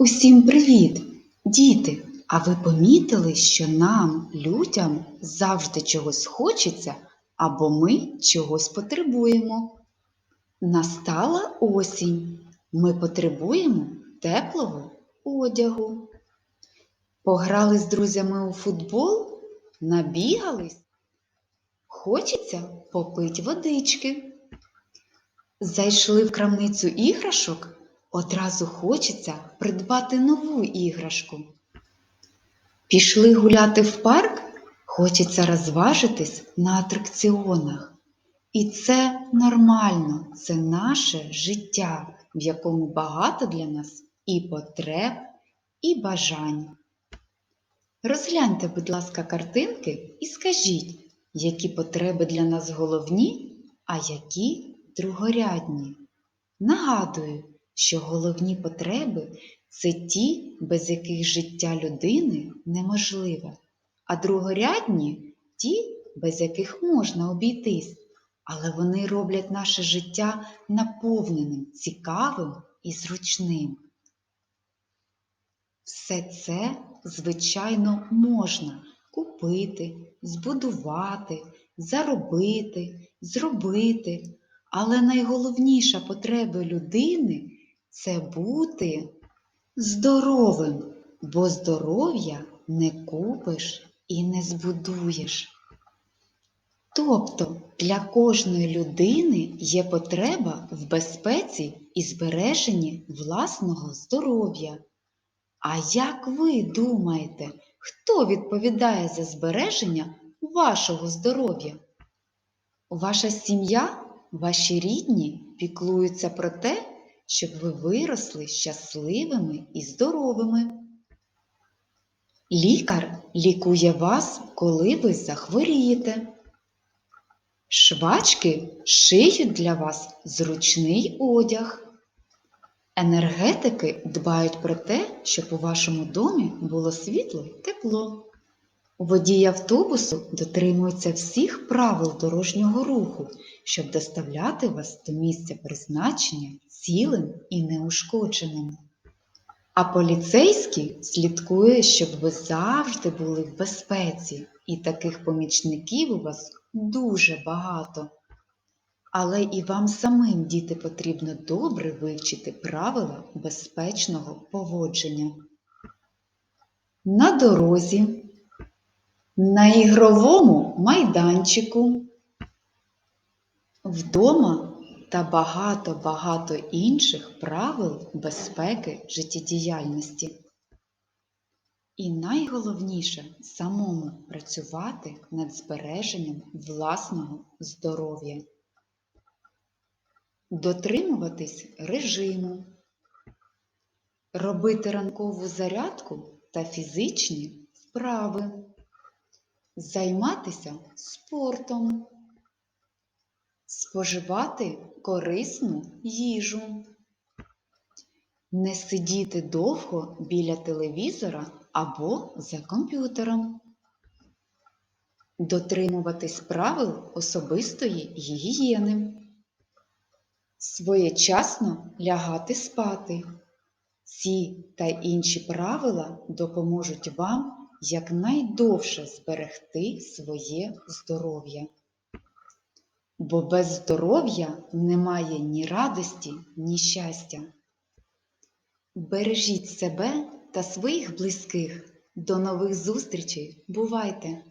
Усім привіт! Діти! А ви помітили, що нам, людям, завжди чогось хочеться або ми чогось потребуємо? Настала осінь. Ми потребуємо теплого одягу. Пограли з друзями у футбол, набігались. Хочеться попить водички. Зайшли в крамницю іграшок, одразу хочеться придбати нову іграшку. Пішли гуляти в парк, хочеться розважитись на атракціонах. І це нормально, це наше життя, в якому багато для нас і потреб, і бажань. Розгляньте, будь ласка, картинки і скажіть, які потреби для нас головні, а які другорядні. Нагадую, що головні потреби це ті, без яких життя людини неможливе, а другорядні ті, без яких можна обійтись, але вони роблять наше життя наповненим, цікавим і зручним. Все це, звичайно, можна купити, збудувати, заробити, зробити. Але найголовніша потреба людини це бути здоровим, бо здоров'я не купиш і не збудуєш. Тобто для кожної людини є потреба в безпеці і збереженні власного здоров'я. А як ви думаєте, хто відповідає за збереження вашого здоров'я? Ваша сім'я, ваші рідні піклуються про те, щоб ви виросли щасливими і здоровими. Лікар лікує вас, коли ви захворієте. Швачки шиють для вас зручний одяг. Енергетики дбають про те, щоб у вашому домі було світло й тепло. Водій автобусу дотримується всіх правил дорожнього руху, щоб доставляти вас до місця призначення цілим і неушкодженим. А поліцейський слідкує, щоб ви завжди були в безпеці, і таких помічників у вас дуже багато. Але і вам самим, діти, потрібно добре вивчити правила безпечного поводження. На дорозі, на ігровому майданчику, вдома та багато-багато інших правил безпеки життєдіяльності. І найголовніше самому працювати над збереженням власного здоров'я. Дотримуватись режиму, робити ранкову зарядку та фізичні вправи, займатися спортом, споживати корисну їжу, не сидіти довго біля телевізора або за комп'ютером. Дотримуватись правил особистої гігієни своєчасно лягати спати. Ці та інші правила допоможуть вам якнайдовше зберегти своє здоров'я. Бо без здоров'я немає ні радості, ні щастя. Бережіть себе та своїх близьких. До нових зустрічей. Бувайте!